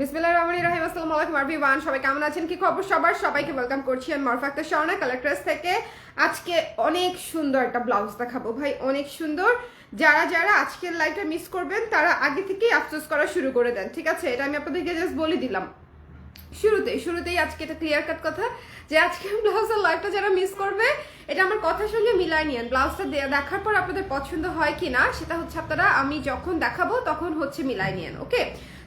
বিসমিল্লাহির রহমানির রহিম, আসসালামু আলাইকুম এভরিওয়ান সবাই কেমন আছেন? কি খবর সবার? সবাইকে ওয়েলকাম করছি আমি মারফা আক্তার স্বর্ণা কালেক্ট্রেস থেকে। আজকে অনেক সুন্দর একটা ব্লাউজ দেখাবো ভাই, অনেক সুন্দর। যারা যারা আজকের লাইভটা মিস করবেন, তারা আগে থেকেই আফসোস করা শুরু করে দেন, ঠিক আছে? এটা আমি আপনাদেরকে জাস্ট বলে দিলাম। শুরুতেই শুরুতেই আজকে এটা ক্লিয়ার কাট কথা যে আজকে ব্লাউজের লাইভটা যারা মিস করবে, এটা আমার কথার সঙ্গে মিলাই নিয়েন। ব্লাউজটা দেখার পর আপনাদের পছন্দ হয় কি না সেটা হচ্ছে আপনারা আমি যখন দেখাবো, তখন হচ্ছে মিলাই নিয়েন ওকে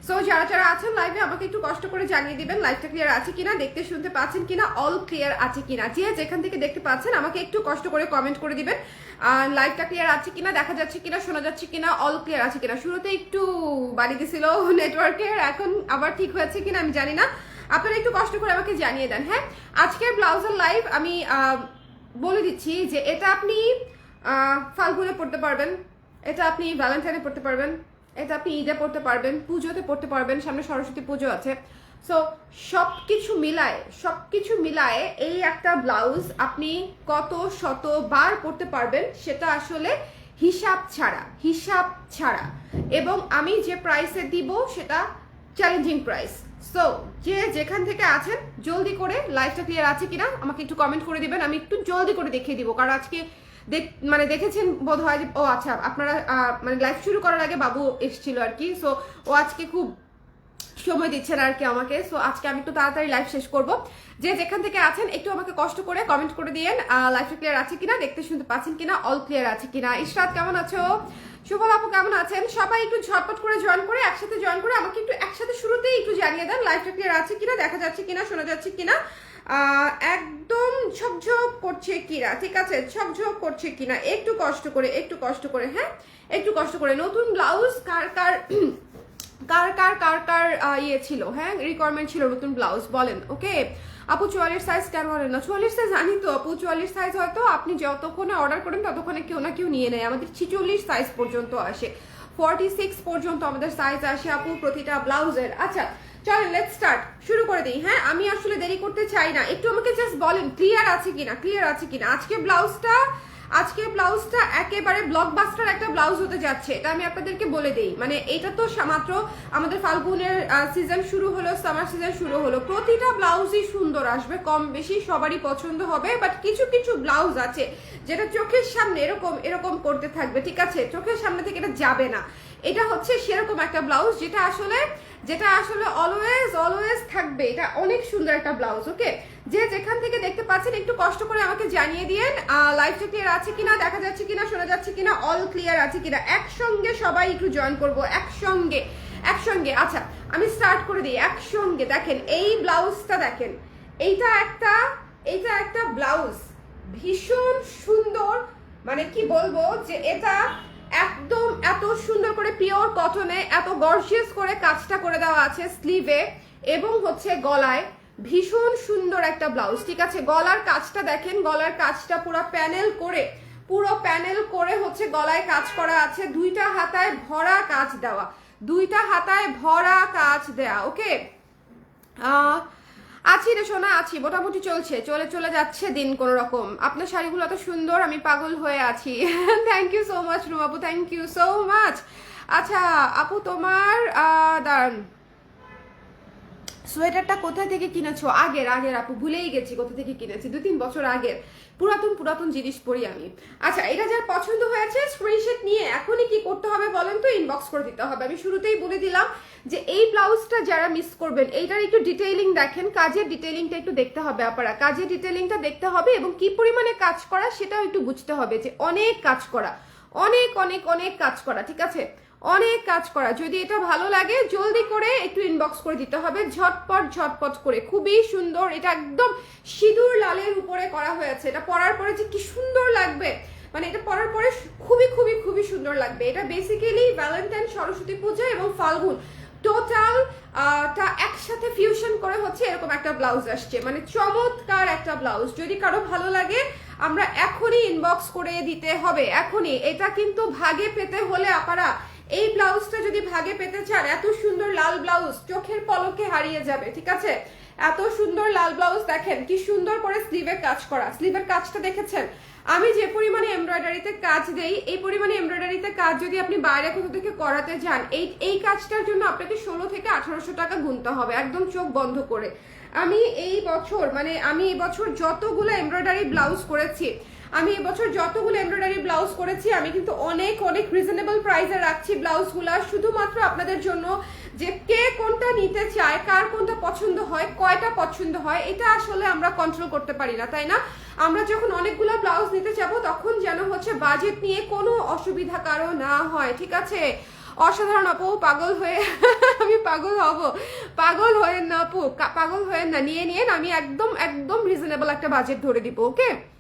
সো যারা যারা আছেন লাইভে আমাকে একটু কষ্ট করে জানিয়ে দিবেন লাইভটা ক্লিয়ার আছে কিনা, দেখতে শুনতে পাচ্ছেন কিনা অল ক্লিয়ার আছে কিনা। যে যেখান থেকে দেখতে পাচ্ছেন, আমাকে একটু কষ্ট করে কমেন্ট করে দিবেন লাইভটা ক্লিয়ার আছে কিনা, দেখা যাচ্ছে কিনা, শোনা যাচ্ছে কিনা অল ক্লিয়ার আছে কিনা। শুরুতে একটু বাড়ি দিছিল নেটওয়ার্কের এখন আবার ঠিক হয়েছে কিনা আমি জানি না। আপনারা একটু কষ্ট করে আমাকে জানিয়ে দেন হ্যাঁ? আজকের ব্লাউজের লাইভ আমি বলে দিচ্ছি যে এটা আপনি ফাল্গুনে পড়তে পারবেন, এটা আপনি ভ্যালেন্টাইনে পড়তে পারবেন। এটা আপনি ঈদে পড়তে পারবেন, পুজোতে পড়তে পারবেন, সামনে সরস্বতী পুজো আছে। সো সব কিছু মিলায় সব কিছু মিলায় এই একটা ব্লাউজ আপনি কত শতবার পড়তে পারবেন সেটা আসলে হিসাব ছাড়া হিসাব ছাড়া। এবং আমি যে প্রাইসে দিব সেটা চ্যালেঞ্জিং প্রাইস সো যে যেখান থেকে আছেন, জলদি করে লাইভটা ক্লিয়ার আছে কিনা আমাকে একটু কমেন্ট করে দিবেন, আমি একটু জলদি করে দেখিয়ে দিব। কারণ আজকে মানে দেখেছেন বোধ হয় যে ও আচ্ছা আপনারা মানে লাইভ শুরু করার আগে বাবু এসেছিল আর কি সো ও আজকে খুব সময় দিচ্ছেন আর কি আমাকে সো আজকে আমি একটু তাড়াতাড়ি লাইভ শেষ করব। যে যেখান থেকে আছেন, একটু আমাকে কষ্ট করে কমেন্ট করে দিয়েন লাইভটা ক্লিয়ার আছে কিনা, দেখতে শুনতে পাচ্ছেন কিনা অল ক্লিয়ার আছে কিনা। ইশরাত, কেমন আছো? শুভল আপু কেমন আছেন? সবাই একটু ঝটপট করে জয়েন করে, একসাথে জয়েন করে আমাকে একটু একসাথে শুরুতেই একটু জানিয়ে দেন লাইভটা ক্লিয়ার আছে কিনা, দেখা যাচ্ছে কিনা, শোনা যাচ্ছে কিনা। একদম ঝকঝক করছে কিনা ঠিক আছে? ঝকঝক করছে কিনা? একটু কষ্ট করে, একটু কষ্ট করে হ্যাঁ? একটু কষ্ট করে। নতুন ব্লাউজ কার কার কার কার কার কার ইয়ে ছিল হ্যাঁ? রিকোয়ারমেন্ট ছিল নতুন ব্লাউজ বলেন ওকে আপু চুয়াল্লিশ সাইজ কেন বলেন না? চুয়াল্লিশ সাইজ জানি তো, আপু। চুয়াল্লিশ সাইজ হয়তো আপনি যতক্ষণে অর্ডার করেন, ততক্ষণে কেউ না কেউ নিয়ে নেয়। আমাদের ছিচল্লিশ সাইজ পর্যন্ত আসে। ফর্টি সিক্স পর্যন্ত আমাদের সাইজ আসে, আপু, প্রতিটা ব্লাউজের আচ্ছা চলেন লেট স্টার্ট শুরু করে দিই হ্যাঁ? আমি আসলে দেরি করতে চাই না। একটু আমাকে জাস্ট বলেন ক্লিয়ার আছে কিনা? ক্লিয়ার আছে কিনা? আজকে ব্লাউজটা আজকে ব্লাউজটা একেবারে ব্লকবাস্টার একটা ব্লাউজ হতে যাচ্ছে। এটা আমি আপনাদেরকে বলে দেই। মানে এটা তো মাত্র আমাদের ফাল্গুনের সিজন শুরু হলো সামার সিজন শুরু হলো। প্রতিটা ব্লাউজই সুন্দর আসবে, কম বেশি সবারই পছন্দ হবে বাট কিছু কিছু ব্লাউজ আছে যেটা চোখের সামনে এরকম এরকম করতে থাকবে, ঠিক আছে? চোখের সামনে থেকে এটা যাবে না। এটা হচ্ছে সেরকম একটা ব্লাউজ যেটা আসলে যেটা আসলে অলওয়েজ অলওয়েজ থাকবে। এটা অনেক সুন্দর একটা ব্লাউজ ওকে যে যেখান থেকে দেখতে পাচ্ছেন, একটু কষ্ট করে আমাকে জানিয়ে দিয়েন লাইভটা ক্লিয়ার আছে কিনা, দেখা যাচ্ছে কিনা, শোনা যাচ্ছে কিনা অল ক্লিয়ার আছে কিনা। একসঙ্গে সবাই একটু জয়েন করব, একসঙ্গে একসঙ্গে। আচ্ছা আমি স্টার্ট করে দিই, একসঙ্গে। দেখেন, এই ব্লাউজটা দেখেন, এইটা একটা এইটা একটা ব্লাউজ ভীষণ সুন্দর মানে কি বলব যে এটা একদম এত সুন্দর করে পিওর কটনে এত গর্জিয়াস করে কাজটা করে দেওয়া আছে স্লিভে এবং হচ্ছে গলায় ভীষণ সুন্দর একটা ব্লাউজ ঠিক আছে? গলার কাজটা দেখেন গলার কাজটা পুরো প্যানেল করে পুরো প্যানেল করে হচ্ছে গলায় কাজ করা আছে। দুইটা হাতায় ভরা কাজ দেওয়া দুইটা হাতায় ভরা কাজ দেয়া ওকে আহ, আছি রে সোনা, আছি। মোটামুটি চলছে। চলে চলে যাচ্ছে দিন কোন রকম। আপনার শাড়িগুলো এত সুন্দর, আমি পাগল হয়ে আছি। থ্যাংক ইউ সো মাচ রুম আপু থ্যাংক ইউ সো মাচ আচ্ছা আপু, তোমার দাঁড়ান। সোয়েটারটা কোথা থেকে কিনেছো? আগের আগের আপু, ভুলেই গেছি কোথা থেকে কিনেছি। দু তিন বছর আগের। পুরাতন পুরাতন জিনিস পরি আমি। আচ্ছা এটা যার পছন্দ হয়েছে স্ক্রিনশট নিয়ে এখনই কি করতে হবে বলেন তো? ইনবক্স করে দিতে হবে। আমি শুরুতেই বলে দিলাম যে এই ব্লাউজটা যারা মিস করবেন, এইটার একটু ডিটেইলিং দেখেন। কাজের ডিটেইলিংটা একটু দেখতে হবে আপনারা। কাজের ডিটেইলিংটা দেখতে হবে এবং কি পরিমাণে কাজ করা সেটাও একটু বুঝতে হবে যে অনেক কাজ করা। অনেক অনেক অনেক কাজ করা, ঠিক আছে? অনেক কাজ করা। যদি এটা ভালো লাগে, জলদি করে একটু ইনবক্স করে দিতে হবে। ঝটপট ঝটপট করে। খুবই সুন্দর। এটা একদম সিঁদুর লালের উপরে করা হয়েছে। এটা পরার পরে যে কি সুন্দর লাগবে। মানে এটা পরার পরে খুবই খুবই খুবই সুন্দর লাগবে। এটা বেসিক্যালি ভ্যালেন্টাইন সরস্বতী পূজা এবং ফাল্গুন। টোটাল টা একসাথে ফিউশন করে হচ্ছে এরকম একটা ব্লাউজ আসছে। মানে চমৎকার একটা ব্লাউজ যদি কারও ভালো লাগে, আমরা এখনই ইনবক্স করে দিতে হবে। এখনই। এটা কিন্তু ভাগে পেতে হলে আপনারা এই ব্লাউজটা যদি ভাগে পেতে চান, এত সুন্দর লাল ব্লাউজ চোখের পলকে হারিয়ে যাবে, ঠিক আছে? এত সুন্দর লাল ব্লাউজ দেখেন, কি সুন্দর করে স্লিভের কাজ করা। স্লিভের কাজটা দেখেছেন? আমি যে পরিমাণে এমব্রয়ডারিতে কাজ দেই, এই পরিমাণে এমব্রয়ডারিতে কাজ যদি আপনি বাইরে কোথাও থেকে করাতে যান, এই এই কাজটার জন্য আপনাকে ষোলো থেকে আঠারোশো টাকা গুনতে হবে, একদম চোখ বন্ধ করে। আমি এই বছর মানে আমি এই বছর যতগুলো এমব্রয়ডারি ব্লাউজ করেছি আমি এবছর যতগুলো এমব্রয়ডারি ব্লাউজ করেছি, আমি কিন্তু অনেক অনেক রিজনেবল প্রাইসে রাখছি ব্লাউজগুলো। শুধুমাত্র আপনাদের জন্য যে কে কোনটা নিতে চায়, কার কোনটা পছন্দ হয়, কয়টা পছন্দ হয়, এটা আসলে আমরা কন্ট্রোল করতে পারি না, তাই না? আমরা যখন অনেকগুলো ব্লাউজ নিতে যাব, তখন যেন হচ্ছে বাজেট নিয়ে কোনো অসুবিধা কারও না হয়, ঠিক আছে? অসাধারণ আপু, পাগল হয়ে, আমি পাগল হব। পাগল হয়ে না আপু পাগল হয়ে না, নিয়ে নিয়ে আমি একদম একদম রিজনেবল একটা বাজেট ধরে দিব ওকে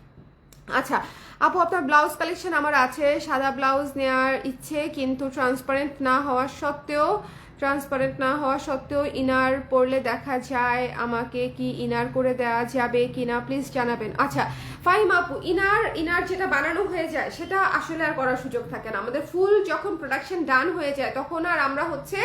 আচ্ছা আপু, আপনার ব্লাউজ কালেকশন আমার আছে। সাদা ব্লাউজ নেওয়ার ইচ্ছে, কিন্তু ট্রান্সপারেন্ট না হওয়া সত্ত্বেও ট্রান্সপারেন্ট না হওয়া সত্ত্বেও ইনার পরলে দেখা যায় আমাকে কি ইনার করে দেওয়া যাবে কি না প্লিজ জানাবেন। আচ্ছা ফাইম আপু ইনার ইনার যেটা বানানো হয়ে যায়, সেটা আসলে আর করার সুযোগ থাকে না। আমাদের ফুল যখন প্রোডাকশন ডান হয়ে যায়, তখন আর আমরা হচ্ছে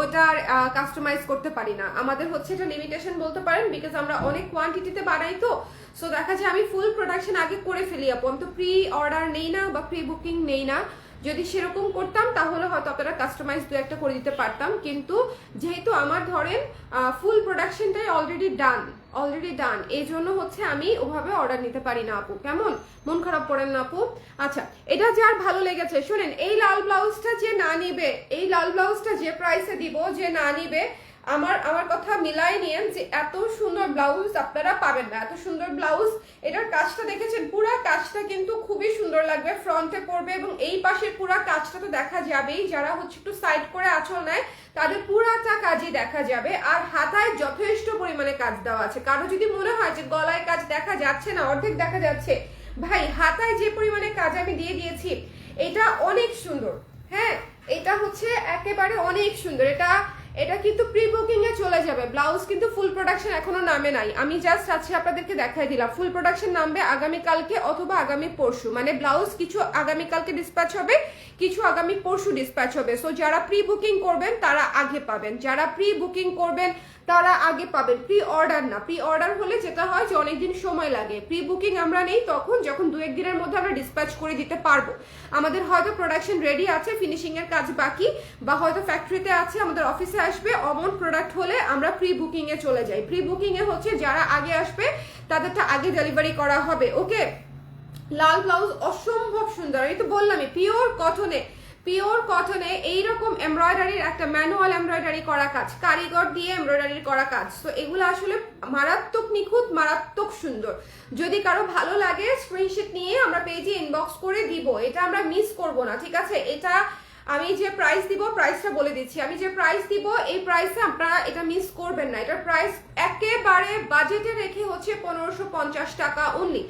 ওটার কাস্টমাইজ করতে পারি না। আমাদের হচ্ছে এটা লিমিটেশন বলতে পারেন বিকজ আমরা অনেক কোয়ান্টিটিতে বানাই তো। সো দেখা যায় আমি ফুল প্রোডাকশন আগে করে ফেলি আপু। আমি তো প্রি অর্ডার নেই না বা প্রি বুকিং নেই না। যদি সেরকম করতাম, তাহলে হয়তো আপনারা কাস্টমাইজ দু একটা করে দিতে পারতাম। কিন্তু যেহেতু আমার ধরেন ফুল প্রোডাকশনটাই অলরেডি ডান অলরেডি ডান এই জন্য হচ্ছে আমি ওভাবে অর্ডার নিতে পারি না আপু। কেমন? মন খারাপ করেন না আপু? আচ্ছা এটা যার ভালো লেগেছে, শোনেন, এই লাল ব্লাউজটা যে না নিবে, এই লাল ব্লাউজটা যে প্রাইসে দিব, যে না নিবে আমার আমার কথা মিলাই নিয়েন যে এত সুন্দর ব্লাউজ আপনারা পাবেন না। এত সুন্দর ব্লাউজ, এটার কাজটা দেখেছেন? পুরা কাজটা কিন্তু খুবই সুন্দর লাগবে, ফ্রন্টে পড়বে এবং এই পাশের পুরা কাজটা তো দেখা যাবেই। যারা হচ্ছে একটু সাইড করে আঁচল নেয়, তাদের পুরাটা কাজই দেখা যাবে। আর হাতায় যথেষ্ট পরিমাণে কাজ দেওয়া আছে। কারও যদি মনে হয় যে গলায় কাজ দেখা যাচ্ছে না, অর্ধেক দেখা যাচ্ছে, ভাই হাতায় যে পরিমাণে কাজ আমি দিয়ে দিয়েছি, এটা অনেক সুন্দর। হ্যাঁ এটা হচ্ছে একেবারে অনেক সুন্দর। এটা এটা কিন্তু প্রি বুকিং এ চলে যাবে। ব্লাউজ কিন্তু ফুল প্রোডাকশন এখনও নামে নাই। আমি জাস্ট আজকে আপনাদেরকে দেখাই দিলাম। ফুল প্রোডাকশন নামবে আগামী কালকে অথবা আগামী পরশু। মানে ব্লাউজ কিছু আগামী কালকে ডিসপ্যাচ হবে, কিছু আগামী পরশু ডিসপ্যাচ হবে। সো যারা প্রি বুকিং করবেন, তারা আগে পাবেন। যারা প্রি বুকিং করবেন তারা আগে পাবেন। প্রি অর্ডার না। প্রি অর্ডার হলে যেটা হয় যে অনেকদিন সময় লাগে। প্রি বুকিং আমরা নেই তখন, যখন দু এক দিনের মধ্যে আমরা ডিসপ্যাচ করে দিতে পারব। আমাদের হয়তো প্রোডাকশন রেডি আছে ফিনিশিং এর কাজ বাকি, বা হয়তো ফ্যাক্টরিতে আছে, আমাদের অফিসে আসবে। অমন প্রোডাক্ট হলে আমরা প্রি বুকিং এ চলে যাই। প্রি বুকিং এ হচ্ছে যারা আগে আসবে, তাদেরটা আগে ডেলিভারি করা হবে। ওকে লাল ব্লাউজ অসম্ভব সুন্দর। আমি তো বললামই পিওর কটনে পিওর কটনে এইরকম এমব্রয়ডারির একটা ম্যানুয়াল এমব্রয়ডারি করা কাজ, কারিগর দিয়ে এমব্রয়ডারি করা কাজ। তো এগুলো আসলে মারাত্মক নিখুঁত, মারাত্মক সুন্দর। যদি কারও ভালো লাগে স্ক্রিনশট নিয়ে আমরা পেজে ইনবক্স করে দিব। এটা আমরা মিস করব না, ঠিক আছে? এটা আমি যে প্রাইস দিব প্রাইসটা বলে দিচ্ছি। আমি যে প্রাইস দিব, এই প্রাইসে আপনারা এটা মিস করবেন না। এটার প্রাইস একেবারে বাজেটে রেখে হচ্ছে পনেরোশো টাকা অনলি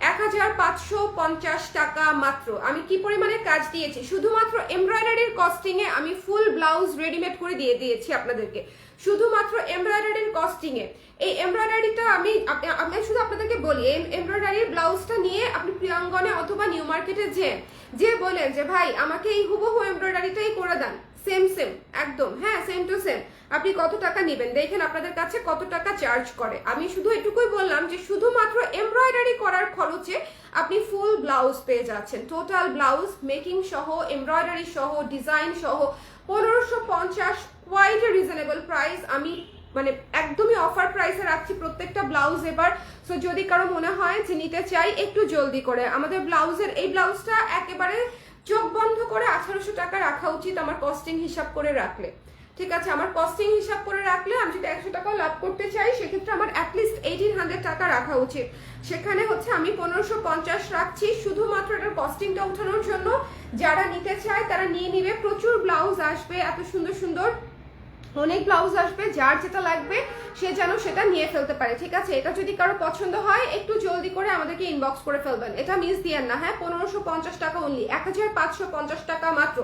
এক হাজার পাঁচশো পঞ্চাশ টাকা মাত্র। আমি কি পরিমাণে কাজ দিয়েছি? শুধুমাত্র এমব্রয়ডারির কস্টিং এ আমি ফুল ব্লাউজ রেডিমেড করে দিয়ে দিয়েছি আপনাদেরকে। শুধুমাত্র এমব্রয়ডারির কস্টিং এ এই এমব্রয়ডারিটা আমি আমি শুধু আপনাদেরকে বলি, এই এমব্রয়ডারির ব্লাউজটা নিয়ে আপনি প্রিয়াঙ্গনে অথবা নিউ মার্কেটে যে যে বলেন যে, ভাই, আমাকে এই হুবহু এমব্রয়ডারিটাই করে দেন। সেম সেম একদম। হ্যাঁ সেম টু সেম আপনি কত টাকা নেবেন? দেখেন আপনাদের কাছে কত টাকা চার্জ করে। আমি শুধু এটুকুই বললাম যে শুধুমাত্র এমব্রয়ডারি করার খরচে আপনি ফুল ব্লাউজ পেয়ে যাচ্ছেন। টোটাল ব্লাউজ মেকিং সহ এমব্রয়ডারি সহ ডিজাইন সহ, পনেরোশো পঞ্চাশ কোয়াইট রিজনেবল প্রাইস আমি মানে একদমই অফার প্রাইসে রাখছি প্রত্যেকটা ব্লাউজ এবার। সো যদি কারও মনে হয় যে নিতে চাই, একটু জলদি করে। আমাদের ব্লাউজের এই ব্লাউজটা একেবারে চোখ বন্ধ করে আঠারোশো টাকা রাখা উচিত আমার কস্টিং হিসাব করে রাখলে। ঠিক আছে, আমার কস্টিং হিসাব করে রাখলে আমি যদি একশো টাকা লাভ করতে চাই, সেক্ষেত্রে আমার অ্যাটলিস্ট এইটিন হান্ড্রেড টাকা রাখা উচিত। সেখানে হচ্ছে আমি পনেরোশো পঞ্চাশ রাখছি, শুধুমাত্র এটার কস্টিংটা উঠানোর জন্য। যারা নিতে চায়, তারা নিয়ে নিবে। প্রচুর ব্লাউজ আসবে, এত সুন্দর সুন্দর অনেক ব্লাউজ আসবে, যার যেটা লাগবে সে যেন সেটা নিয়ে ফেলতে পারে, ঠিক আছে? এটা যদি কারও পছন্দ হয়, একটু জলদি করে আমাদেরকে ইনবক্স করে ফেলবেন। এটা মিস দিয়েন না হ্যাঁ? পনেরোশো পঞ্চাশ টাকা অনলি এক হাজার পাঁচশো পঞ্চাশ টাকা মাত্র।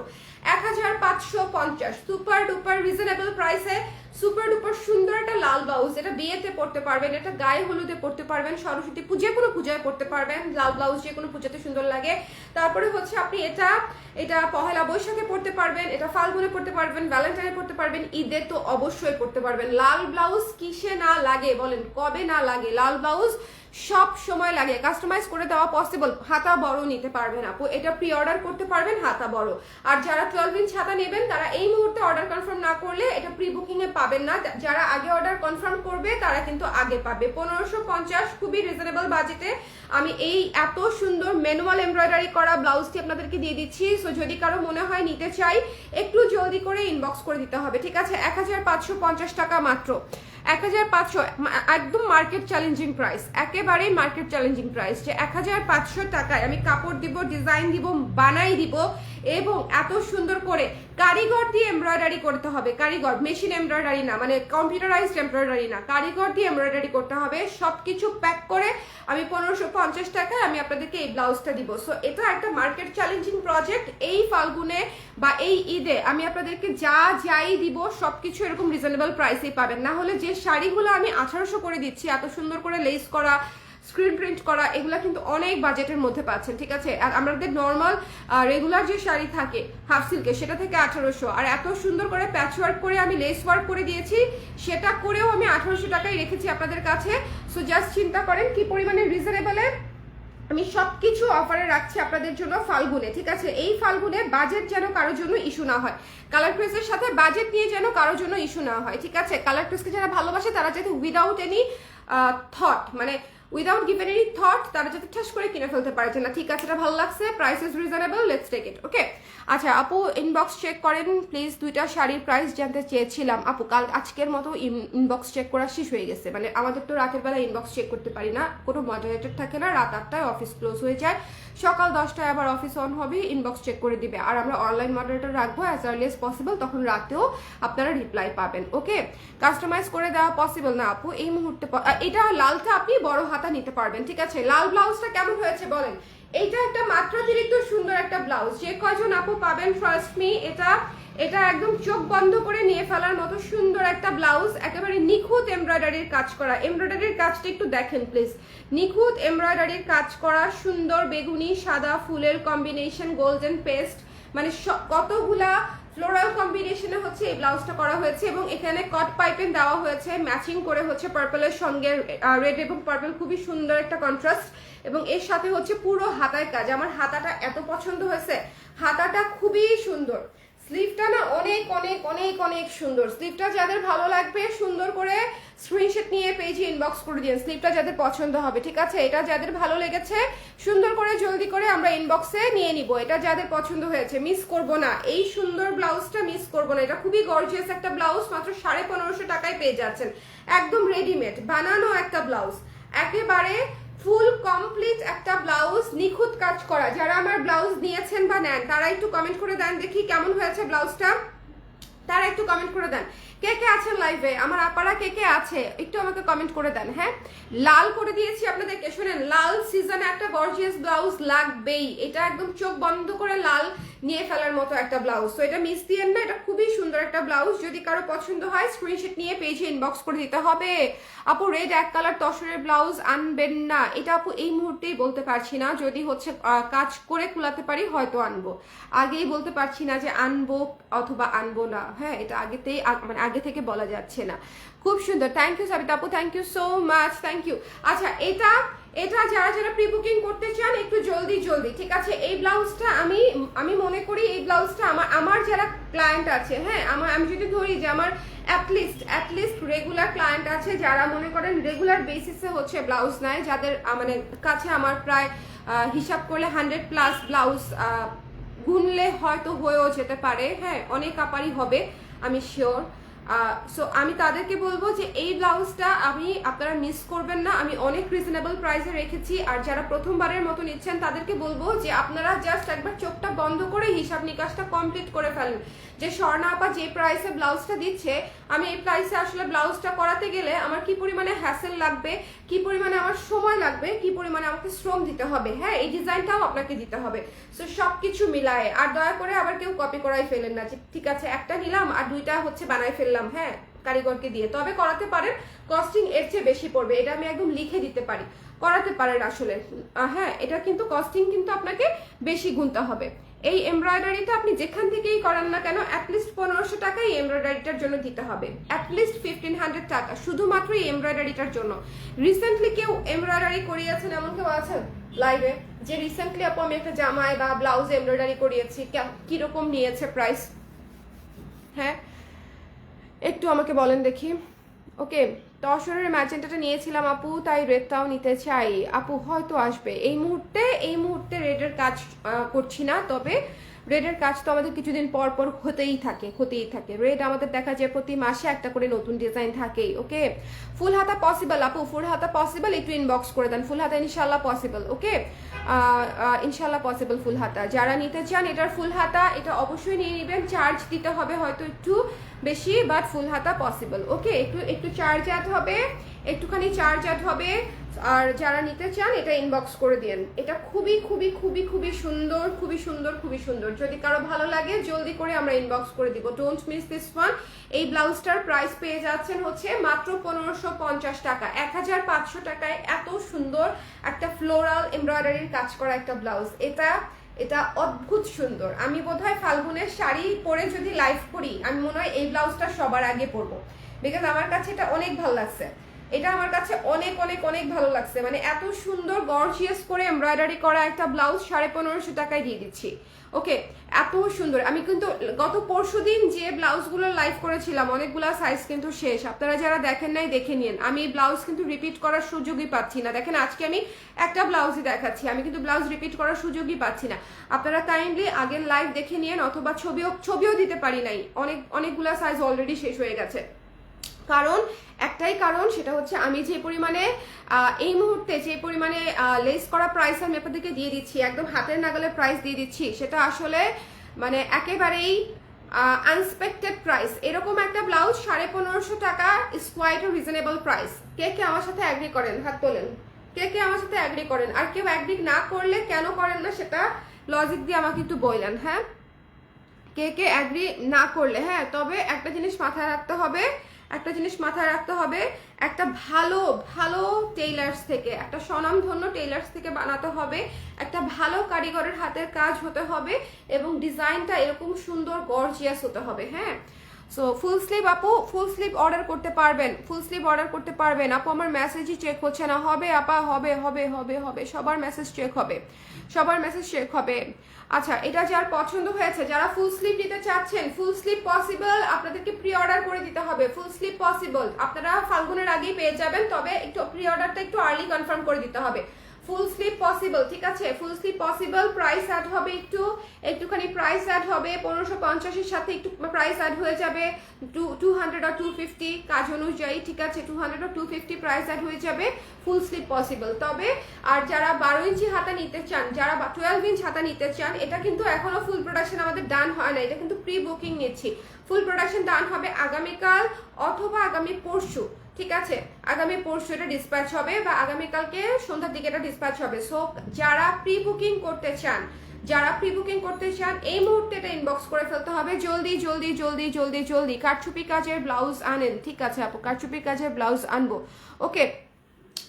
এক হাজার পাঁচশো পঞ্চাশ। সুপার ডুপার রিজনেবল প্রাইসে। সুপার ডুপার সুন্দর একটা লাল ব্লাউজ এটা বিয়েতে পড়তে পারবেন, এটা গায়ে হলুদে পড়তে পারবেন, সরস্বতী পূজা কোনো পূজায় পড়তে পারবেন। লাল ব্লাউজ যে কোনো পূজাতে সুন্দর লাগে। তারপরে হচ্ছে আপনি এটা এটা পহেলা বৈশাখে পড়তে পারবেন, এটা ফাল্গুনে পড়তে পারবেন ভ্যালেন্টাইনে পড়তে পারবেন, ঈদে তো অবশ্যই পড়তে পারবেন। লাল ব্লাউজ কিসে না লাগে বলেন, কবে না লাগে? লাল ব্লাউজ সব সময় লাগে। কাস্টমাইজ করে দেওয়া পসিবল হাতা বড় নিতে পারবেন আপু। এটা প্রি অর্ডার করতে পারবেন, হাতা বড়। আর যারা টুয়েলভ ইঞ্চ হাতা নেবেন, তারা এই মুহূর্তে অর্ডার কনফার্ম না করলে এটা প্রি বুকিং এ পাবেন না। যারা আগে অর্ডার কনফার্ম করবে, তারা কিন্তু আগে পাবে। পনেরোশো পঞ্চাশ, খুবই রিজনেবল বাজেটে আমি এই এত সুন্দর ম্যানুয়াল এমব্রয়ডারি করা ব্লাউজটি আপনাদেরকে দিয়ে দিচ্ছি। সো যদি কারও মনে হয় নিতে চাই, একটু জলদি করে ইনবক্স করে দিতে হবে। ঠিক আছে? এক হাজার পাঁচশো পঞ্চাশ টাকা মাত্র। এক হাজার পাঁচশো একদম মার্কেট চ্যালেঞ্জিং প্রাইস একেবারেই মার্কেট চ্যালেঞ্জিং প্রাইস যে এক হাজার পাঁচশো টাকায় আমি কাপড় দিব ডিজাইন দিব, বানাই দিব এবং এত সুন্দর করে কারিগর দিয়ে এমব্রয়ডারি করতে হবে। কারিগর মেশিন এমব্রয়ডারি না মানে কম্পিউটারাইজড এমব্রয়ডারি না। কারিগর দিয়ে এমব্রয়ডারি করতে হবে সব কিছু প্যাক করে আমি পনেরোশো পঞ্চাশ টাকায় আমি আপনাদেরকে এই ব্লাউজটা দিব। সো এটা একটা মার্কেট চ্যালেঞ্জিং প্রজেক্ট এই ফাল্গুনে বা এই ঈদে আমি আপনাদেরকে যা যাই দিব সব কিছু এরকম রিজনেবল প্রাইসেই পাবেন। না হলে যে শাড়িগুলো আমি আঠারোশো করে দিচ্ছি, এত সুন্দর করে লেস করা স্ক্রিন প্রিন্ট করা, এগুলা কিন্তু অনেক বাজেটের মধ্যে পাচ্ছেন, ঠিক আছে? আর আমাদের নর্মাল রেগুলার যে শাড়ি থাকে হাফ সিল্কে সেটা থেকে আঠারোশো। আর এত সুন্দর করে প্যাচ ওয়ার্ক করে আমি লেস ওয়ার্ক করে দিয়েছি, সেটা করেও আমি আঠারোশো টাকায় রেখেছি আপনাদের কাছে। সো জাস্ট চিন্তা করেন কি পরিমাণে রিজনেবলের আমি সব কিছু অফারে রাখছি আপনাদের জন্য ফাল্গুনে, ঠিক আছে? এই ফাল্গুনে বাজেট যেন কারোর জন্য ইস্যু না হয়। কালার ক্রেসের সাথে বাজেট নিয়ে যেন কারোর জন্য ইস্যু না হয়, ঠিক আছে? কালার ক্রেসকে যারা ভালোবাসে, তারা যাতে উইদাউট এনি থট মানে উইদাউট গিভেন এনি থট তারা যাতে ঠাস করে কিনে ফেলতে পারে। যে না, ঠিক আছে, এটা ভালো লাগছে price is reasonable let's take it okay আচ্ছা আপু ইনবক্স চেক করেন প্লিজ দুইটা শাড়ির প্রাইস জানতে চেয়েছিলাম। আপু, কাল আজকের মতো ইনবক্স চেক করা শেষ হয়ে গেছে। মানে আমাদের তো রাতের বেলা ইনবক্স চেক করতে পারি না, কোনো মডারেটর থাকে না, রাত আটটায় অফিস ক্লোজ হয়ে যায়। সকাল দশটায় আবার অফিস অন হবে ইনবক্স চেক করে দিবে। আর আমরা অনলাইন মডারেটর রাখব অ্যাজ আর্লি এস পসিবল তখন রাতেও আপনারা রিপ্লাই পাবেন ওকে কাস্টমাইজ করে দেওয়া পসিবল না আপু, এই মুহূর্তে এটা লালটা আপনি বড় হাতা নিতে পারবেন, ঠিক আছে? লাল ব্লাউজটা কেমন হয়েছে বলেন? এইটা একটা মাত্রাতিরিক্ত সুন্দর একটা ব্লাউজ। যে কজন আপু পাবেন ফার্স্ট মি এটা এটা একদম চোখ বন্ধ করে নিয়ে ফেলার মতো সুন্দর একটা ব্লাউজ। একেবারে নিখুঁত এমব্রয়ডারির কাজ করা। এমব্রয়ডারির কাজটা একটু দেখেন প্লিজ নিখুঁত এমব্রয়ডারির কাজ করা, সুন্দর বেগুনি, সাদা ফুলের কম্বিনেশন গোল্ডেন পেস্ট মানে কতগুলা ফ্লোরাল কম্বিনেশনে হচ্ছে এই ব্লাউজটা করা হয়েছে এবং এখানে কট পাইপেন দেওয়া হয়েছে ম্যাচিং করে হচ্ছে পার্পলের সঙ্গে রেড এবং পার্পল খুবই সুন্দর একটা কন্ট্রাস্ট এবং এর সাথে হচ্ছে পুরো হাতায় কাজ। আমার হাতাটা এত পছন্দ হয়েছে। হাতাটা খুবই সুন্দর। স্লিভটা না অনেক অনেক অনেক অনেক সুন্দর। স্লিভটা যাদের ভালো লাগবে, সুন্দর করে স্ক্রিনশট নিয়ে পেজে ইনবক্স করে দিন স্লিভটা যাদের পছন্দ হবে, ঠিক আছে? এটা যাদের ভালো লেগেছে, সুন্দর করে জলদি করে আমরা ইনবক্সে নিয়ে নিব। এটা যাদের পছন্দ হয়েছে মিস করব না। এই সুন্দর ব্লাউজটা মিস করব না। এটা খুবই গর্জিয়াস একটা ব্লাউজ মাত্র সাড়ে পনেরোশো টাকায় পেয়ে যাচ্ছেন। একদম রেডিমেড বানানো একটা ব্লাউজ একেবারে ফুল কমপ্লিট একটা ব্লাউজ নিখুঁত কাজ করা। যারা আমার ব্লাউজ নিয়েছেন বা নেন, তারা একটু কমেন্ট করে দেন দেখি কেমন হয়েছে ব্লাউজটা। তারা একটু কমেন্ট করে দেন। কে কে আছেন লাইভে আমার আপারা কে কে আছে? একটু আমাকে কমেন্ট করে দেন হ্যাঁ? লাল করে দিয়েছি আপনাদেরকে, শুনেন, লাল সিজনে একটা গর্জিয়াস ব্লাউজ লাগবেই। এটা একদম চোখ বন্ধ করে লাল নিয়ে ফেলার মতো একটা ব্লাউজ তো এটা মিস দিয়েন না, এটা খুবই সুন্দর একটা ব্লাউজ যদি কারও পছন্দ হয় স্ক্রিনশট নিয়ে পেজে ইনবক্স করে দিতে হবে। আপু রেড এক কালার তসরের ব্লাউজ আনবেন না। এটা আপু এই মুহূর্তেই বলতে পারছি না। যদি হচ্ছে কাজ করে কুলাতে পারি, হয়তো আনব। আগেই বলতে পারছি না যে আনব অথবা আনব না। হ্যাঁ এটা আগেতেই আগ- মানে আগে থেকে বলা যাচ্ছে না। খুব সুন্দর। থ্যাংক ইউ সাবিতা আপু। Thank you so much thank you আচ্ছা এটা এটা যারা যারা প্রি বুকিং করতে চান, একটু জলদি জলদি, ঠিক আছে? এই ব্লাউজটা আমি আমি মনে করি এই ব্লাউজটা আমার আমার যারা ক্লায়েন্ট আছে হ্যাঁ আমার, আমি যদি ধরি যে আমার অ্যাটলিস্ট অ্যাটলিস্ট রেগুলার ক্লায়েন্ট আছে, যারা মনে করেন রেগুলার বেসিসে হচ্ছে ব্লাউজ নেয়, যাদের মানে কাছে আমার প্রায় হিসাব করলে হান্ড্রেড প্লাস ব্লাউজ গুনলে হয়তো হয়েও যেতে পারে হ্যাঁ অনেক আপারই হবে, আমি শিওর সো আমি তাদেরকে বলব যে এই ব্লাউজটা আমি আপনারা মিস করবেন না। আমি অনেক রিজনেবল প্রাইসে রেখেছি। আর যারা প্রথমবারের মতো নিচ্ছেন, তাদেরকে বলব যে আপনারা জাস্ট একবার চোখটা বন্ধ করে হিসাব নিকাশটা কমপ্লিট করে ফেলেন। যে স্বর্ণা আপা যে প্রাইসে ব্লাউজটা দিচ্ছে, আমি এই প্রাইসে আসলে ব্লাউজটা করাতে গেলে আমার কি পরিমাণে হ্যাসেল লাগবে, কি পরিমাণে আমার সময় লাগবে, কি পরিমাণে আমাকে শ্রম দিতে হবে? হ্যাঁ এই ডিজাইনটাও আপনাকে দিতে হবে। সো সব কিছু মিলায়। আর দয়া করে আবার কেউ কপি করাই ফেলেন না যে, ঠিক আছে, একটা নিলাম, আর দুইটা হচ্ছে বানাই ফেললাম। ফেললাম হ্যাঁ কারিগরকে দিয়ে। তবে করাতে পারেন কস্টিং এর চেয়ে বেশি পড়বে, এটা আমি একদম লিখে দিতে পারি। করাতে পারেন আসলে। হ্যাঁ এটা কিন্তু কস্টিং কিন্তু আপনাকে বেশি গুনতে হবে। এই এমব্রয়ডারিটা আপনি যেখান থেকেই করান না কেন অ্যাটলিস্ট পনেরোশো টাকা এই এমব্রয়ডারিটার জন্য দিতে হবে। অ্যাটলিস্ট ফিফটিন হান্ড্রেড টাকা, শুধুমাত্র এই এমব্রয়ডারিটার জন্য। রিসেন্টলি কেউ এমব্রয়ডারি করিয়েছেন, এমন কেউ আছেন? লাইভে যে রিসেন্টলি আপু, আমি একটা জামায় বা ব্লাউজ এমব্রয়ডারি করিয়েছি কীরকম নিয়েছে প্রাইস হ্যাঁ? একটু আমাকে বলেন দেখি। ওকে দশরের ম্যাজেন্টাটা নিয়েছিলাম আপু, তাই রেডটাও নিতে চাই। আপু হয়তো আসবে। এই মুহূর্তে এই মুহূর্তে রেডের কাজ করছি না, তবে রেডের কাজ তো আমাদের কিছুদিন পর পর হতেই থাকে হতেই থাকে। রেড আমাদের দেখা যায় প্রতি মাসে একটা করে নতুন ডিজাইন থাকেই, ওকে? ফুল হাতা পসিবল আপু, ফুল হাতা পসিবল একটু ইনবক্স করে দেন। ফুল হাতা ইনশাল্লাহ পসিবল ওকে? ইনশাল্লাহ পসিবল ফুল হাতা। যারা নিতে চান, এটার ফুল হাতা এটা অবশ্যই নিয়ে নেবেন। চার্জ দিতে হবে হয়তো একটু বেশি বাট ফুল হাতা পসিবল ওকে? একটু একটু চার্জ অ্যাড হবে, একটুখানি চার্জ অ্যাড হবে। আর যারা নিতে চান, এটা ইনবক্স করে দিন এটা খুবই খুবই খুবই খুবই সুন্দর খুবই সুন্দর খুবই সুন্দর। যদি কারও ভালো লাগে, জলদি করে আমরা ইনবক্স করে দিব। ডোন্ট মিস দিস ওয়ান এই ব্লাউজটার প্রাইস পেয়ে যাচ্ছেন হচ্ছে মাত্র পনেরোশো পঞ্চাশ টাকা। এক হাজার পাঁচশো টাকায় এত সুন্দর একটা ফ্লোরাল এমব্রয়ডারির কাজ করা একটা ব্লাউজ। এটা এটা অদ্ভুত সুন্দর। আমি বোধহয় ফাল্গুনের শাড়ি পরে যদি লাইভ করি, আমি মনে হয় এই ব্লাউজটা সবার আগে পরবো। বিকজ আমার কাছে এটা অনেক ভালো লাগছে। এটা আমার কাছে অনেক অনেক অনেক ভালো লাগছে। মানে এত সুন্দর গর্জিয়াস করে এমব্রয়ডারি করা একটা ব্লাউজ সাড়ে পনেরোশো টাকায় দিয়ে দিচ্ছি। ওকে, এত সুন্দর। আমি কিন্তু গত পরশু দিন যে ব্লাউজগুলো লাইভ করেছিলাম, অনেকগুলা সাইজ কিন্তু শেষ। আপনারা যারা দেখেন নাই, দেখে নিন। আমি ব্লাউজ কিন্তু রিপিট করার সুযোগই পাচ্ছি না। দেখেন, আজকে আমি একটা ব্লাউজই দেখাচ্ছি। আমি কিন্তু ব্লাউজ রিপিট করার সুযোগই পাচ্ছি না। আপনারা কাইন্ডলি আগের লাইভ দেখে নিন অথবা ছবিও ছবিও দিতে পারি নাই। অনেক, অনেকগুলা সাইজ অলরেডি শেষ হয়ে গেছে। কারণ, একটাই কারণ, সেটা হচ্ছে আমি যে পরিমাণে এই মুহূর্তে যে পরিমাণে লেস করা প্রাইস আমি আপনাদেরকে দিয়ে দিচ্ছি, একদম হাতের নাগালে প্রাইস দিয়ে দিচ্ছি, সেটা আসলে মানে একেবারেই আনএক্সপেক্টেড প্রাইস এরকম একটা ব্লাউজ সাড়ে পনেরোশো টাকা কোয়াইট রিজনেবল প্রাইস কে কে আমার সাথে অ্যাগ্রি করেন? হাত তোলেন। কে কে আমার সাথে অ্যাগ্রি করেন? আর কেউ অ্যাগ্রি না করলে কেন করেন না, সেটা লজিক দিয়ে আমাকে একটু বললেন হ্যাঁ? কে কে অ্যাগ্রি না করলে হ্যাঁ? তবে একটা জিনিস মাথায় রাখতে হবে একটা জিনিস মাথায় রাখতে হবে, একটা ভালো ভালো টেইলার্স থেকে, একটা স্বনামধন্য টেইলার্স থেকে বানাতে হবে, একটা ভালো কারিগরের হাতের কাজ হতে হবে এবং ডিজাইনটা এরকম সুন্দর গর্জিয়াস হতে হবে হ্যাঁ? সো ফুল স্লিভ আপু ফুল স্লিভ অর্ডার করতে পারবেন। ফুল স্লিভ অর্ডার করতে পারবেন। আপু, আমার মেসেজই চেক হচ্ছে না। হবে আপা, হবে হবে হবে হবে। সবার মেসেজ চেক হবে। সবার মেসেজ চেক হবে। আচ্ছা এটা যার পছন্দ হয়েছে, যারা ফুল স্লিভ নিতে চাচ্ছেন ফুল স্লিভ পসিবল আপনাদেরকে প্রি অর্ডার করে দিতে হবে। ফুল স্লিভ পসিবল আপনারা ফাল্গুনের আগেই পেয়ে যাবেন, তবে একটু প্রি অর্ডারটা একটু আর্লি কনফার্ম করে দিতে হবে। ফুল স্লিপ পসিবল ঠিক আছে? Full slip possible price add হবে একটু, একটুখানি প্রাইস অ্যাড হবে, পনেরোশো পঞ্চাশের সাথে একটু প্রাইস অ্যাড হয়ে যাবে টু টু হান্ড্রেড আর টু ফিফটি কাজ অনুযায়ী, ঠিক আছে? টু হান্ড্রেড আর টু ফিফটি প্রাইস অ্যাড হয়ে যাবে ফুল স্লিপ পসিবল তবে, আর যারা বারো ইঞ্চি হাতা নিতে চান, যারা টুয়েলভ ইঞ্চ হাতা নিতে চান, এটা কিন্তু এখনও ফুল প্রোডাকশন আমাদের ডান হয় না, এটা কিন্তু প্রি বুকিং নিচ্ছি। ফুল প্রোডাকশন ডান হবে আগামীকাল অথবা আগামী পরশু। ঠিক আছে, আগামী পরশু এটা ডিসপ্যাচ হবে বা আগামীকালকে সন্ধ্যার দিকে এটা ডিসপ্যাচ হবে। সো যারা প্রি বুকিং করতে চান, যারা প্রি বুকিং করতে চান, এই মুহূর্তে এটা ইনবক্স করে ফেলতে হবে। জলদি জলদি জলদি জলদি জলদি কারচুপি কাজের ব্লাউজ আনেন। ঠিক আছে আপু, কারচুপি কাজের ব্লাউজ আনব। ওকে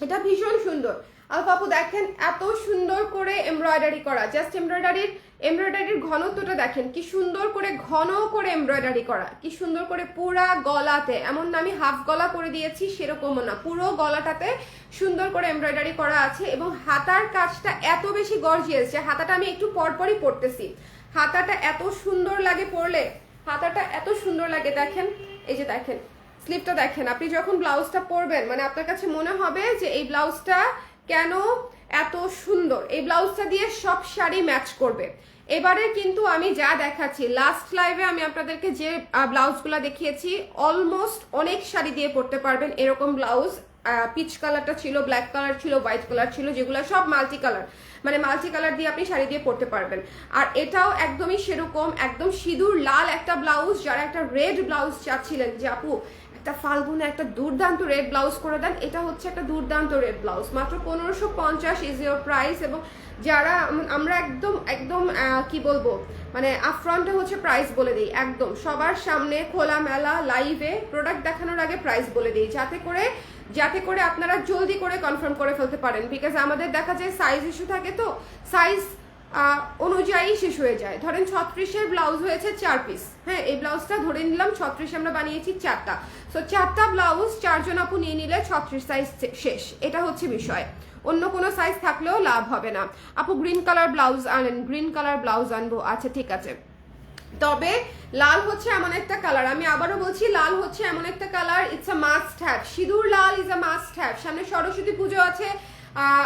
এটা ভীষণ সুন্দর। আলফা আপু দেখেন, এত সুন্দর করে এমব্রয়ডারি করা। জাস্ট এমব্রয়ডারির এমব্রয়ডারির ঘনত্বটা দেখেন, কি সুন্দর করে ঘন করে এমব্রয়ডারি করা। কি সুন্দর করে পুরা গলাতে, এমন না আমি হাফ গলা করে দিয়েছি, সেরকমও না। পুরো গলাটাতে সুন্দর করে এমব্রয়ডারি করা আছে এবং হাতার কাজটা এত বেশি গর্জিয়াস যে হাতাটা আমি একটু পরপরই পরতেছি। হাতাটা এত সুন্দর লাগে পরলে, হাতাটা এত সুন্দর লাগে। দেখেন, এই যে দেখেন স্লিপটা দেখেন। আপনি যখন ব্লাউজটা পরবেন মানে আপনার কাছে মনে হবে যে এই ব্লাউজটা কেন? এত সুন্দর। এই ব্লাউজটা দিয়ে সব শাড়ি ম্যাচ করবে। এবারে কিন্তু আমি যা দেখাচ্ছি লাস্ট লাইভে আমি আপনাদেরকে যে ব্লাউজগুলো দেখিয়েছি অলমোস্ট অনেক শাড়ি দিয়ে পরতে পারবেন এরকম ব্লাউজ। পিচ কালারটা ছিল ব্ল্যাক কালার ছিল হোয়াইট কালার ছিল, যেগুলো সব মাল্টি কালার মানে মাল্টি কালার দিয়ে আপনি শাড়ি দিয়ে পরতে পারবেন। আর এটাও একদমই সেরকম, একদম সিঁদুর লাল একটা ব্লাউজ, যারা একটা রেড ব্লাউজ চাচ্ছিলেন যে, আপু একটা ফাল্গুনে একটা দুর্দান্ত রেড ব্লাউজ করে দেন। এটা হচ্ছে একটা দুর্দান্ত রেড ব্লাউজ মাত্র পনেরোশো পঞ্চাশ ইজ ইয়োর প্রাইস এবং যারা আমরা একদম একদম কি বলব? মানে আপফ্রন্টে হচ্ছে প্রাইস বলে দিই, একদম। সবার সামনে খোলামেলা লাইভে প্রোডাক্ট দেখানোর আগে প্রাইস বলে দিই, যাতে করে যাতে করে আপনারা জলদি করে কনফার্ম করে ফেলতে পারেন। বিকজ আমাদের দেখা যায় সাইজ ইস্যু থাকে তো। সাইজ অনুযায়ী শেষ হয়ে যায়। ধরেন ছত্রিশের ব্লাউজ হয়েছে চার পিস হ্যাঁ এই ব্লাউজটা ধরে নিলাম, ছত্রিশ আমরা বানিয়েছি চারটা। সো চারটা ব্লাউজ চারজন আপু নিয়ে নিলে ছত্রিশ সাইজ শেষ। এটা হচ্ছে বিষয়। অন্য কোনো সাইজ থাকলেও লাভ হবে না। আপু গ্রিন কালার ব্লাউজ আনেন। গ্রিন কালার ব্লাউজ আনব। আচ্ছা ঠিক আছে। তবে লাল হচ্ছে এমন একটা কালার আমি আবারও বলছি, লাল হচ্ছে এমন একটা colour it's a must have সিঁদুর লাল ইজ আ মাস্ট হ্যাভ সামনে সরস্বতী পুজো আছে।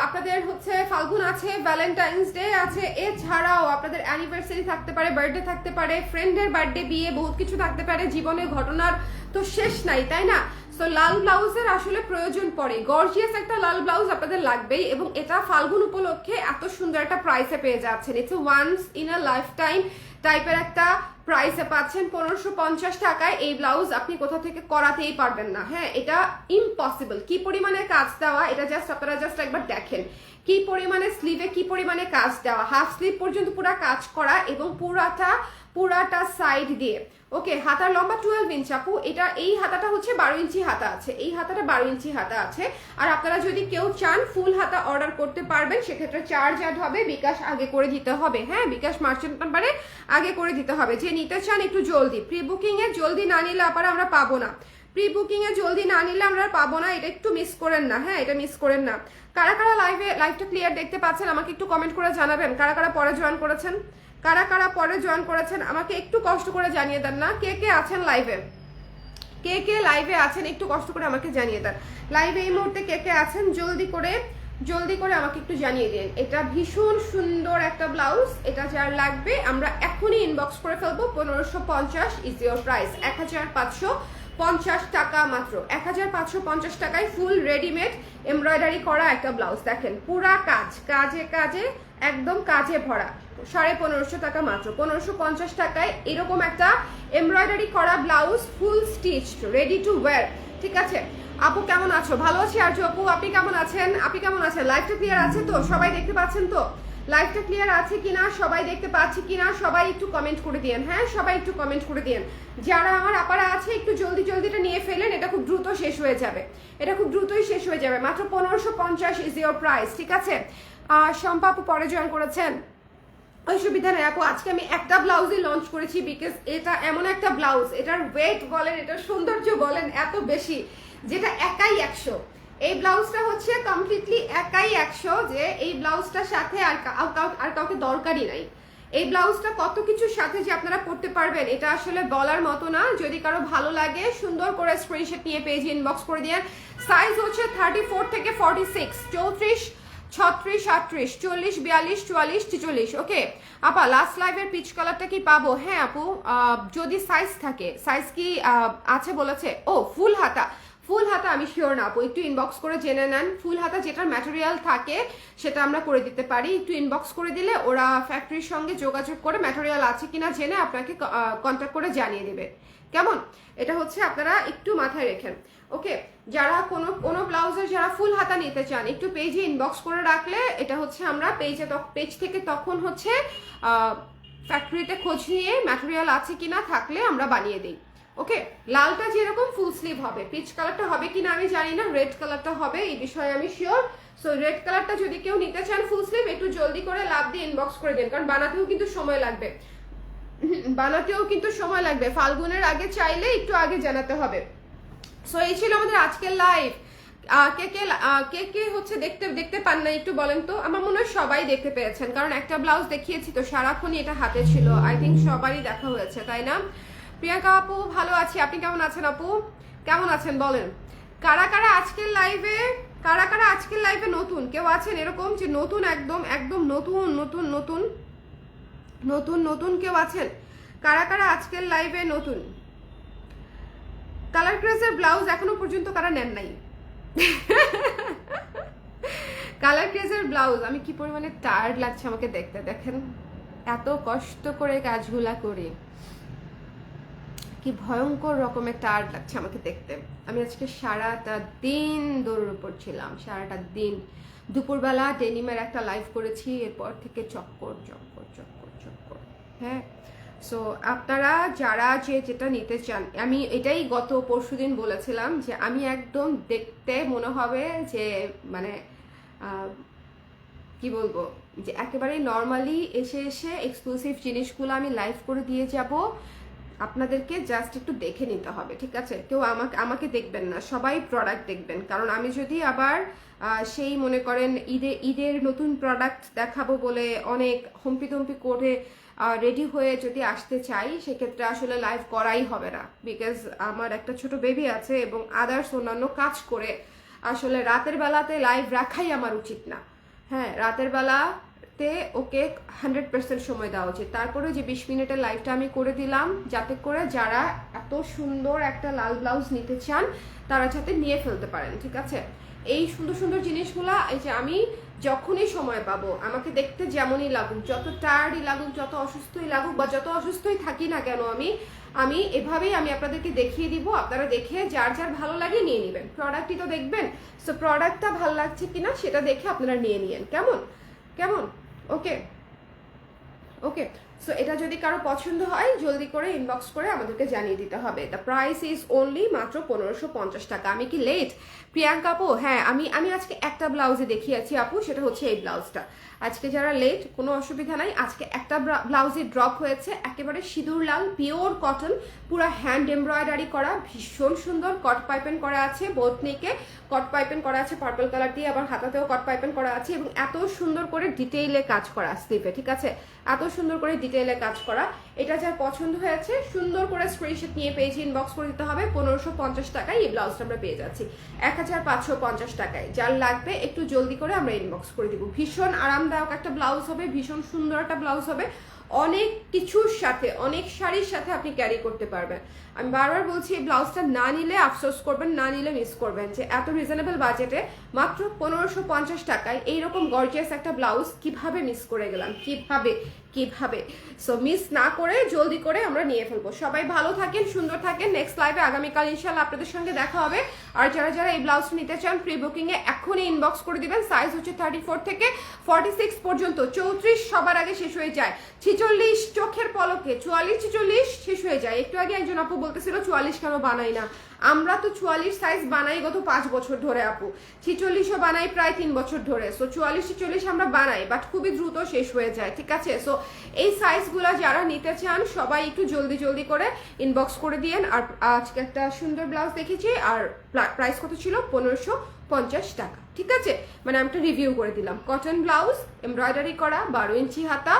আপনাদের হচ্ছে ফাল্গুন আছে ভ্যালেন্টাইন্স ডে আছে, এছাড়াও আপনাদের অ্যানিভার্সারি থাকতে পারে বার্থডে থাকতে পারে ফ্রেন্ডের বার্থডে বিয়ে, বহুত কিছু থাকতে পারে, জীবনের ঘটনার তো শেষ নাই, তাই না? সো লাল ব্লাউজের আসলে প্রয়োজন পড়ে। গর্জিয়াস একটা লাল ব্লাউজ আপনাদের লাগবেই এবং এটা ফাল্গুন উপলক্ষে এত সুন্দর একটা প্রাইসে পেয়ে যাচ্ছেন। It's once in a lifetime টাইপের একটা প্রাইসে পাচ্ছেন পনেরোশো পঞ্চাশ টাকায়। এই ব্লাউজ আপনি কোথা থেকে করাতেই পারবেন না। হ্যাঁ এটা ইম্পসিবল কি পরিমাণে কাজ দেওয়া, এটা জাস্ট আপনারা জাস্ট একবার দেখেন। কি পরিমাণে স্লিভে কি পরিমাণে কাজ দেওয়া। হাফ স্লিভ পর্যন্ত পুরা কাজ করা এবং পুরাটা পুরাটা সাইড দিয়ে। ওকে হাতার লম্বা টুয়েলভ ইঞ্চ আপু, এটা এই হাতাটা হচ্ছে বারো ইঞ্চি হাতা আছে। এই হাতাটা বারো ইঞ্চি হাতা আছে। আর আপনারা যদি কেউ চান ফুল হাতা অর্ডার করতে পারবেন, সেক্ষেত্রে চার্জ অ্যাড হবে, বিকাশ আগে করে দিতে হবে। হ্যাঁ বিকাশ মার্চেন্ট নাম্বারে আগে করে দিতে হবে। যে নিতে চান একটু জলদি। প্রি বুকিং এ জলদি না নিলে আবার আমরা পাবো না। প্রি বুকিং এ জলদি না নিলে আমরা পাবো না, এটা একটু মিস করেন না। হ্যাঁ এটা মিস করেন না। কারা কারা লাইভে লাইভটা ক্লিয়ার দেখতে পাচ্ছেন, আমাকে একটু কমেন্ট করে জানাবেন। কারা কারা পরে জয়েন করেছেন? কারা কারা পরে জয়েন করেছেন, আমাকে একটু কষ্ট করে জানিয়ে দেন না। কে কে আছেন লাইভে কে কে লাইভে আছেন, একটু কষ্ট করে আমাকে জানিয়ে দেন। লাইভে এই মুহূর্তে কে কে আছেন, জলদি করে জলদি করে আমাকে একটু জানিয়ে দিন। এটা ভীষণ সুন্দর একটা ব্লাউজ এটা যার লাগবে, আমরা এখনই ইনবক্স করে ফেলব, পনেরোশো পঞ্চাশ ইজ ইয়োর প্রাইস এক হাজার পাঁচশো পঞ্চাশ টাকা মাত্র। এক হাজার পাঁচশো পঞ্চাশ টাকায় ফুল রেডিমেড এমব্রয়ডারি করা একটা ব্লাউজ দেখেন, পুরা কাজ, কাজে কাজে, একদম কাজে ভরা। সাড়ে পনেরোশো টাকা মাত্র। পনেরোশো পঞ্চাশ টাকায় এরকম একটা এমব্রয়ডারি করা blouse full stitch ready to wear ঠিক আছে? আপু, কেমন আছো? ভালো আছি আর্য আপু। আপনি কেমন আছেন? আপনি কেমন আছেন? লাইফটা ক্লিয়ার আছে তো? সবাই দেখতে পাচ্ছেন তো? লাইভটা ক্লিয়ার আছে কিনা? সবাই দেখতে পাচ্ছি কিনা? সবাই একটু কমেন্ট করে দিয়েন। হ্যাঁ সবাই একটু কমেন্ট করে দিয়েন। যারা আমার আপারা আছে, একটু জলদি জলদিটা নিয়ে ফেলেন, এটা খুব দ্রুত শেষ হয়ে যাবে। এটা খুব দ্রুতই শেষ হয়ে যাবে। মাত্র পনেরোশো পঞ্চাশ ইজ ইয়োর প্রাইস ঠিক আছে? আর শম্পা আপু, পরে জয়েন করেছেন। অসুবিধা নেই, আপু, আজকে আমি একটা ব্লাউজই লঞ্চ করেছি বিকজ এটা এমন একটা ব্লাউজ এটার ওয়েট বলেন, এটার সৌন্দর্য বলেন এত বেশি, যেটা একাই একশো। এই ব্লাউজটা হচ্ছে কমপ্লিটলি একাই একশো যে এই ব্লাউজটার সাথে আর আর কাউ- আর কাউকে দরকারই নাই। এই ব্লাউজটা কত কিছুর সাথে যে আপনারা পড়তে পারবেন, এটা আসলে বলার মতো না। যদি কারও ভালো লাগে, সুন্দর করে স্ক্রিনশট নিয়ে পেজ ইনবক্স করে দিয়ে সাইজ হচ্ছে থার্টি ফোর থেকে ফর্টি সিক্স চৌত্রিশ ছত্রিশ, আটত্রিশ, চল্লিশ, বিয়াল্লিশ, চুয়াল্লিশ, ছেচল্লিশ। ওকে? আপা লাস্ট লাইভের পিচ কালারটা কি পাবো? হ্যাঁ আপু। যদি সাইজ থাকে সাইজ কি আছে বলেছে? ও, ফুল হাতা। ফুল হাতা আমি শিওর না, আপু। একটু ইনবক্স করে জেনে নেন। ফুল হাতা যেটার ম্যাটেরিয়াল থাকে, সেটা আমরা করে দিতে পারি। একটু ইনবক্স করে দিলে ওরা ফ্যাক্টরির সঙ্গে যোগাযোগ করে ম্যাটেরিয়াল আছে কিনা জেনে আপনাকে কন্ট্যাক্ট করে জানিয়ে দেবে। কেমন? এটা হচ্ছে আপনারা একটু মাথায় রেখেন। ওকে যারা কোনো কোনো ব্লাউজের যারা ফুল হাতা নিতে চান, একটু পেজে ইনবক্স করে রাখলে এটা হচ্ছে আমরা পেজে পেজ থেকে তখন হচ্ছে ফ্যাক্টরিতে খোঁজ নিয়ে ম্যাটেরিয়াল আছে কি না থাকলে আমরা বানিয়ে দিই। ওকে লালটা যেরকম ফুল স্লিভ হবে পিচ কালারটা হবে কিনা আমি জানি না রেড কালারটা হবে এই বিষয়ে আমি শিওর সো রেড কালারটা যদি কেউ নিতে চান ফুল স্লিভ একটু জলদি করে লাভ দিয়ে ইনবক্স করে দিন, কারণ বানাতেও কিন্তু সময় লাগবে। বানাতেও কিন্তু সময় লাগবে। ফাল্গুনের আগে চাইলে একটু আগে জানাতে হবে। সো এই ছিল আমাদের আজকের লাইভ কে কে কে কে হচ্ছে দেখতে দেখতে পান না একটু বলেন তো? আমার মনে হয় সবাই দেখতে পেয়েছেন কারণ একটা ব্লাউজ দেখিয়েছি তো, সারাক্ষণই এটা হাতে ছিল। আই থিঙ্ক সবারই দেখা হয়েছে, তাই না? প্রিয়াঙ্কা আপু, ভালো আছি। আপনি কেমন আছেন আপু? কেমন আছেন বলেন? কারা কারা আজকের লাইভে কারা কারা আজকের লাইভে নতুন? কেউ আছেন এরকম যে নতুন একদম একদম নতুন নতুন নতুন? নতুন নতুন কেউ আছেন? কারা কারা আজকের লাইভে নতুন? কালার ক্রেজের ব্লাউজ এখনও পর্যন্ত কারা নেন নাই। কালার ক্রেজের ব্লাউজ, আমি কি পরিমাণে টায়ার্ড লাগছে আমাকে দেখতে, দেখেন? এত কষ্ট করে কাজগুলা করি। কি ভয়ঙ্কর রকমের টায়ার্ড লাগছে আমাকে দেখতে। আমি আজকে সারাটা দিন দৌড়ের উপর ছিলাম, সারাটা দিন। দুপুরবেলা ডেনিমের একটা লাইভ করেছি, এরপর থেকে চক্কর চক্কর চক্কর চক্কর। হ্যাঁ? সো আপনারা যারা যে যেটা নিতে চান, আমি এটাই গত পরশুদিন বলেছিলাম যে আমি একদম দেখতে মনে হবে যে মানে কি বলব, যে একেবারে নর্মালি এসে এসে এক্সক্লুসিভ জিনিসগুলো আমি লাইভ করে দিয়ে যাব। আপনাদেরকে জাস্ট একটু দেখে নিতে হবে, ঠিক আছে? কেউ আমাকে আমাকে দেখবেন না, সবাই প্রোডাক্ট দেখবেন। কারণ আমি যদি আবার সেই মনে করেন ঈদে, ঈদের নতুন প্রোডাক্ট দেখাবো বলে অনেক হম্পি তম্পি করে রেডি হয়ে যদি আসতে চাই, সেক্ষেত্রে আসলে লাইভ করাই হবে না। বিকজ আমার একটা ছোট বেবি আছে এবং আদার্স অন্যান্য কাজ করে আসলে রাতের বেলাতে লাইভ রাখাই আমার উচিত না। হ্যাঁ রাতের বেলাতে ওকে হান্ড্রেড পার্সেন্ট সময় দেওয়া উচিত। তারপরে যে বিশ মিনিটের লাইভটা আমি করে দিলাম, যাতে করে যারা এত সুন্দর একটা লাল ব্লাউজ নিতে চান, তারা যাতে নিয়ে ফেলতে পারেন, ঠিক আছে? এই সুন্দর সুন্দর জিনিসগুলো, এই যে আমি যখনই সময় পাবো, আমাকে দেখতে যেমনই লাগুক, যত টায়ার্ডই লাগুক, যত অসুস্থই লাগুক বা যত অসুস্থই থাকি না কেন আমি আমি এভাবেই আমি আপনাদেরকে দেখিয়ে দিব। আপনারা দেখে যার যার ভালো লাগে নিয়ে নেবেন। প্রোডাক্টই তো দেখবেন সো প্রোডাক্টটা ভালো লাগছে কিনা সেটা দেখে আপনারা নিয়ে নিয়েন। কেমন? কেমন? ওকে ওকে সো এটা যদি কারও পছন্দ হয়, জলদি করে ইনবক্স করে আমাদেরকে জানিয়ে দিতে হবে। দ্য প্রাইস ইজ অনলি মাত্র পনেরোশো পঞ্চাশ টাকা। আমি কি লেট প্রিয়াঙ্কা আপু হ্যাঁ আমি আমি আজকে একটা ব্লাউজে দেখিয়েছি আপু, সেটা হচ্ছে এই ব্লাউজটা আজকে যারা লেট কোনো অসুবিধা নাই। আজকে একটা ব্লাউজে ড্রপ হয়েছে, একেবারে সিঁদুর লাল পিওর কটন পুরো হ্যান্ড এমব্রয়ডারি করা, ভীষণ সুন্দর। কট পাইপেন করা আছে বোথ নেকে কট পাইপেন করা আছে পার্পল কালার দিয়ে, আবার হাতাতেও কট পাইপেন করা আছে, এবং এত সুন্দর করে ডিটেইলে কাজ করা স্লিপে ঠিক আছে? এত সুন্দর করে ডিটেইলে কাজ করা। এটা যার পছন্দ হয়েছে, সুন্দর করে স্ক্রিনশট নিয়ে পেয়েছি ইনবক্স করে দিতে হবে। পনেরোশো পঞ্চাশ টাকায় এই ব্লাউজটা আমরা পেয়ে যাচ্ছি। এক হাজার পাঁচশো পঞ্চাশ টাকায়। যার লাগবে, একটু জলদি করে আমরা ইনবক্স করে দিব। ভীষণ আরামদায়ক একটা ব্লাউজ হবে, ভীষণ সুন্দর একটা ব্লাউজ হবে। অনেক কিছুর সাথে, অনেক শাড়ির সাথে আপনি ক্যারি করতে পারবেন। আমি বারবার বলছি, এই ব্লাউজটা না নিলে আফসোস করবেন, না নিলে মিস করবেন যে এত রিজনেবল বাজেটে মাত্র পনেরোশো পঞ্চাশ টাকায় এইরকম গর্জিয়াস একটা ব্লাউজ কীভাবে মিস করে গেলাম? কীভাবে? কীভাবে? সো মিস না করে, জলদি করে আমরা নিয়ে ফেলব। সবাই ভালো থাকেন, সুন্দর থাকেন। নেক্সট লাইভে আগামীকাল ইনশাল্লাহ আপনাদের সঙ্গে দেখা হবে। আর যারা যারা এই ব্লাউজ নিতে চান প্রি বুকিং এ এখনই ইনবক্স করে দিবেন। সাইজ হচ্ছে থার্টি ফোর থেকে ফর্টি সিক্স পর্যন্ত। চৌত্রিশ সবার আগে শেষ হয়ে যায়। ছিচল্লিশ চোখের পলকে। চুয়াল্লিশ, ছিচল্লিশ শেষ হয়ে যায়। একটু আগে একজন আপু বলতেছিল, চুয়াল্লিশ কেন বানাই না? আমরা তো চুয়াল্লিশ সাইজ বানাই গত পাঁচ বছর ধরে আপু। ছিচল্লিশও বানাই প্রায় তিন বছর ধরে। সো চুয়াল্লিশ, ছিচল্লিশ আমরা বানাই বাট খুবই দ্রুত শেষ হয়ে যায়, ঠিক আছে? সো এই সাইজগুলো যারা নিতে চান, সবাই একটু জলদি জলদি করে ইনবক্স করে দিয়েন। আর আজকে একটা সুন্দর ব্লাউজ দেখেছি, আর প্রাইস কত ছিল? পনেরোশো পঞ্চাশ টাকা, ঠিক আছে? মানে আমি একটা রিভিউ করে দিলাম। কটন ব্লাউজ এমব্রয়ডারি করা, বারো ইঞ্চি হাতা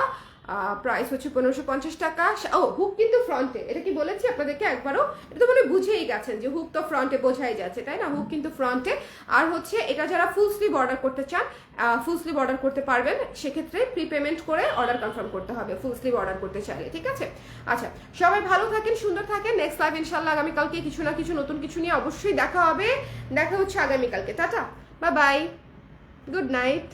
প্রাইস হচ্ছে পনেরোশো পঞ্চাশ টাকা। ও হুক কিন্তু ফ্রন্টে এটা কি বলেছি আপনাদেরকে একবারও? এটা তো মানে বুঝেই গেছেন যে হুক তো ফ্রন্টে বোঝাই যাচ্ছে, তাই না? হুক কিন্তু ফ্রন্টে আর হচ্ছে, এটা যারা ফুল স্লিভ অর্ডার করতে চান ফুল স্লিভ অর্ডার করতে পারবেন, সেক্ষেত্রে প্রি পেমেন্ট করে অর্ডার কনফার্ম করতে হবে ফুল স্লিভ অর্ডার করতে চাইলে, ঠিক আছে? আচ্ছা সবাই ভালো থাকেন, সুন্দর থাকেন। নেক্সট লাইভ ইনশাল্লাহ আগামীকালকে কিছু না কিছু নতুন কিছু নিয়ে অবশ্যই দেখা হবে। দেখা হচ্ছে আগামীকালকে। টাটা বা বাই গুড নাইট